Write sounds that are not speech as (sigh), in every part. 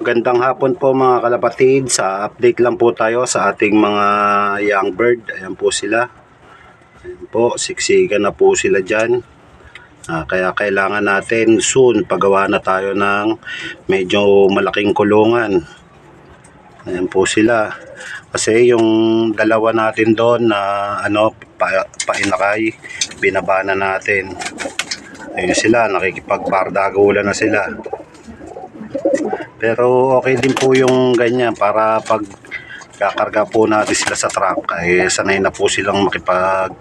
Gandang hapon po mga kalapatid. Sa update lang po tayo sa ating mga young bird. Ayan po sila. Ayan po, siksikan na po sila dyan. Ah, kaya kailangan natin soon pagawa na tayo ng medyo malaking kulungan. Ayan po sila. Kasi yung dalawa natin doon na ano, pa, painakay, binaba na natin. Ayun sila, nakikipagbardagulan na sila. Pero okay din po yung ganyan para pag kakarga po natin sila sa truck ay sanay na po silang makipag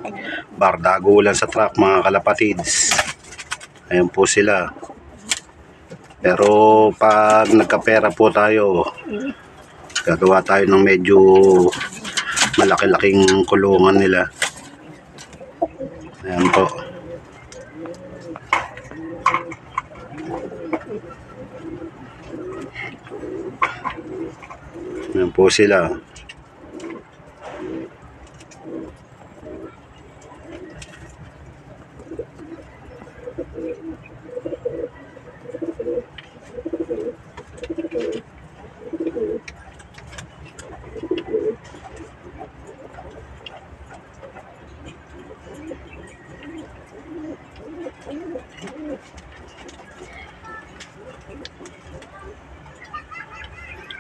bardagulan sa truck mga kalapatids. Ayan po sila. Pero pag nagkapera po tayo, gagawa tayo ng medyo malaki-laking kulungan nila. Ayan po. Ayan po sila.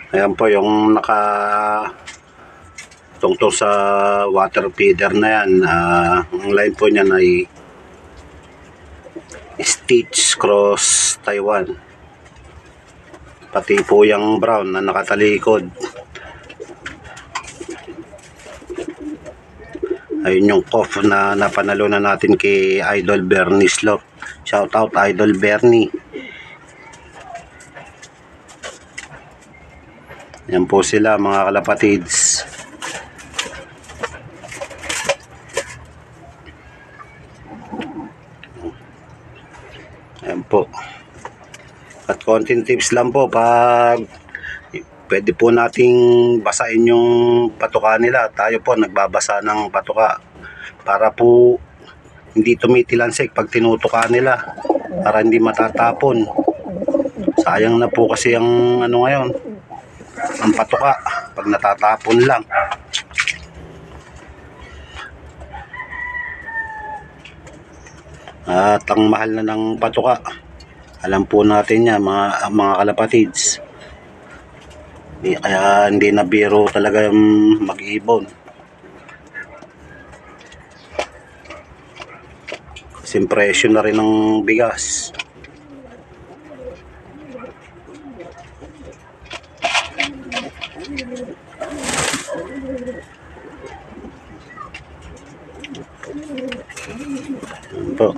Ayan po yung naka tungtong sa water feeder na yan. Ah, ang line po niyan ay Stitch Cross Taiwan. Pati po yung brown na nakatalikod. Ayun yung cough na napanalo na natin kay Idol Bernie Slop. Shout out Idol Bernie. Yan po sila mga kalapatids. Yan po. At konting tips lang po pag pwede po nating basain yung patuka nila. Tayo po nagbabasa ng patuka para po hindi tumitilansik pag tinutuka nila para hindi matatapon. Sayang na po kasi ang ano ngayon, ang patuka pag natatapon lang. At ang mahal na ng patuka. Alam po natin yan mga, mga kalapatids. Di, kaya hindi na biro talaga mag-ibon. Kasi presyo na rin ng bigas. Po.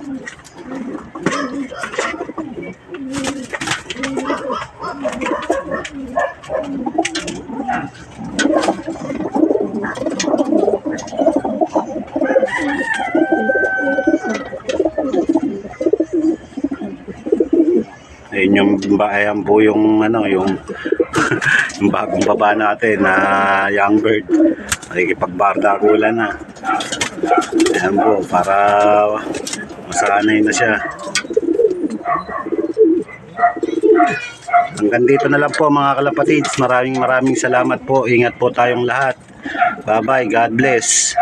Ayun yung ba- ayan po yung ano yung (laughs) yung bagong baba natin na young bird. Nakikipagbardagulan na. Ayan po para masanay na siya. Hanggang dito na lang po mga kalapatids. Maraming maraming salamat po. Ingat po tayong lahat. Bye bye. God bless.